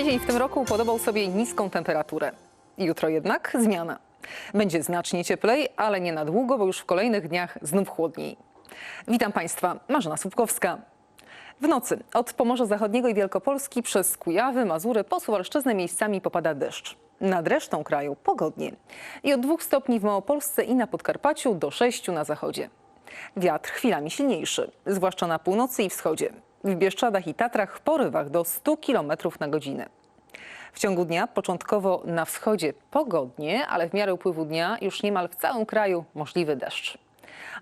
Tydzień w tym roku podobał sobie niską temperaturę. Jutro jednak zmiana. Będzie znacznie cieplej, ale nie na długo, bo już w kolejnych dniach znów chłodniej. Witam Państwa, Marzena Słupkowska. W nocy od Pomorza Zachodniego i Wielkopolski przez Kujawy, Mazury po Suwalszczyznę miejscami popada deszcz. Nad resztą kraju pogodnie. I od 2 stopni w Małopolsce i na Podkarpaciu do 6 na zachodzie. Wiatr chwilami silniejszy, zwłaszcza na północy i wschodzie. W Bieszczadach i Tatrach w porywach do 100 km na godzinę. W ciągu dnia początkowo na wschodzie pogodnie, ale w miarę upływu dnia już niemal w całym kraju możliwy deszcz.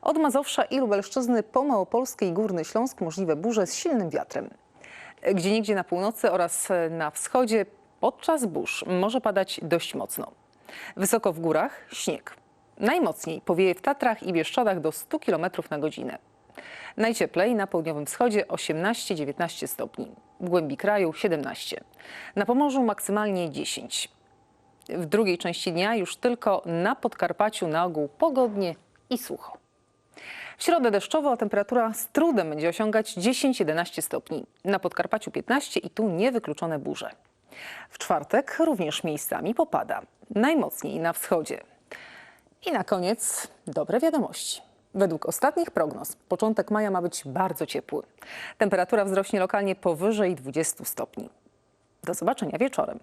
Od Mazowsza i Lubelszczyzny po Małopolskę i Górny Śląsk możliwe burze z silnym wiatrem. Gdzieniegdzie na północy oraz na wschodzie podczas burz może padać dość mocno. Wysoko w górach śnieg. Najmocniej powieje w Tatrach i Bieszczadach do 100 km na godzinę. Najcieplej na południowym wschodzie 18-19 stopni, w głębi kraju 17. Na Pomorzu maksymalnie 10. W drugiej części dnia już tylko na Podkarpaciu na ogół pogodnie i sucho. W środę deszczowo, temperatura z trudem będzie osiągać 10-11 stopni. Na Podkarpaciu 15 i tu niewykluczone burze. W czwartek również miejscami popada. Najmocniej na wschodzie. I na koniec dobre wiadomości. Według ostatnich prognoz początek maja ma być bardzo ciepły. Temperatura wzrośnie lokalnie powyżej 20 stopni. Do zobaczenia wieczorem.